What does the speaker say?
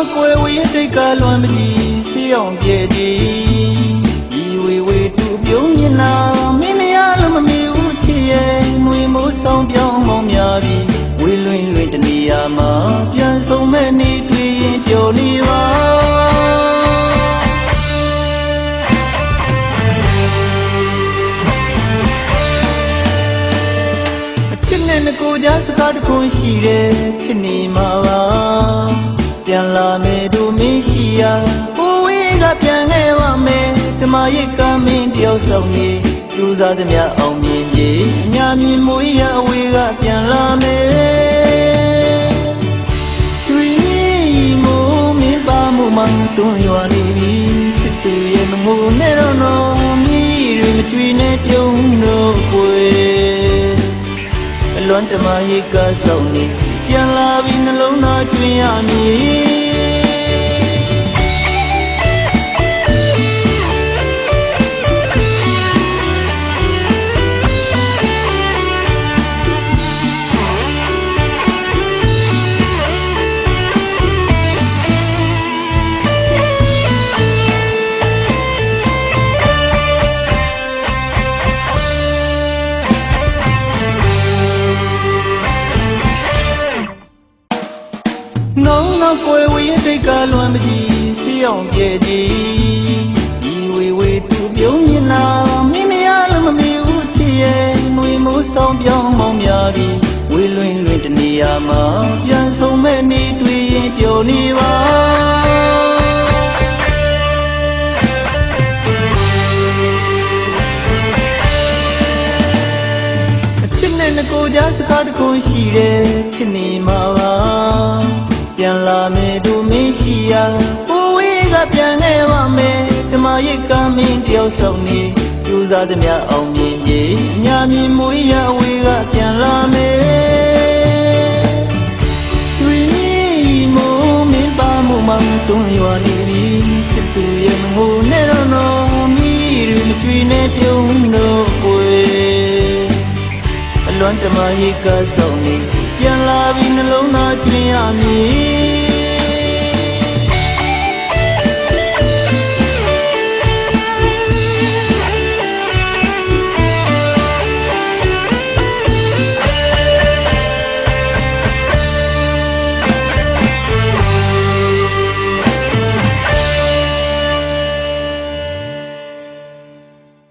နောင်နောက်ကွယ်ဝေးတိတ်ကလွန်မကြီးစေးအောင်ပြည့်တည်ဒီဝေဝေတူပြုံးမြင်နာမိမရလို့မမီဦးချစ်ရဲ့ຫນွေမိုးဆောင်ပြောင်းမောင်းများပြီးဝေလွင်လွင်တနေရာမှာပြန်ဆုံးမဲ့နေတွေ့ရင်ပျော်နေပါအချစ်နဲ့ငကိုကြားစကားတစ်ခုရှိတယ်ချစ်နေမှာပါ ပြန်လာမယ်တို့မင်းရှိရာဟိုဝေးကပြန်ခဲ့ပါမယ်ဓမ္မရိတ်ကမင်းတယောက်ဆောင်နေကျူးစားသမျှအောင်မြင်ပြေအညာမြင်မွေးရအဝေးကပြန်လာမယ်တွေ့မိမိုးမင်းပါမှုမှတွန်းရွာနေပြီချစ်သူရဲ့မငိုနဲ့တော့နော်မြည်တွေမကြွေနဲ့ပြုံးတော့ကွယ်အလွန်တမရိတ်ကစောင်းနေ ပြန်လာပြီးနှလုံးသားကျွင်ရမည် နောင်နောက်ကွယ်ဝေးတိတ်ကလွန်မကြီးစေးအောင်ပြည့်တည်ဒီဝေဝေတူပြုံးမြင်နာမိမရလို့မမီဦးချစ်ရဲ့ຫນွေမိုးဆောင်ပြောင်းမောင်းများပြီးဝေလွင်လွင်တနေရာမှာပြန်ဆုံးမဲ့နေတွေ့ရင်ပျော်နေပါအချစ်နဲ့ငကိုကြားစကားတစ်ခုရှိတယ်ချစ်နေမှာပါ ပြန်လာမယ်တို့မင်းရှိရာဟိုဝေးကပြန်ခဲ့ပါမယ်ဓမ္မရိတ်ကမင်းတယောက်ဆောင်နေကျူးစားသမျှအောင်မြင်ပြေအညာမြင်မွေးရအဝေးကပြန်လာမယ်တွေ့မိမိုးမင်းပါမှုမှတွန်းရွာနေပြီချစ်သူရဲ့မငိုနဲ့တော့နော်မြည်တွေမကြွေနဲ့ပြုံးတော့ကွယ်အလွန်တမဟိကဆောင်နေပြန်လာ ပြီးနှလုံးသားကျွင်ရမည်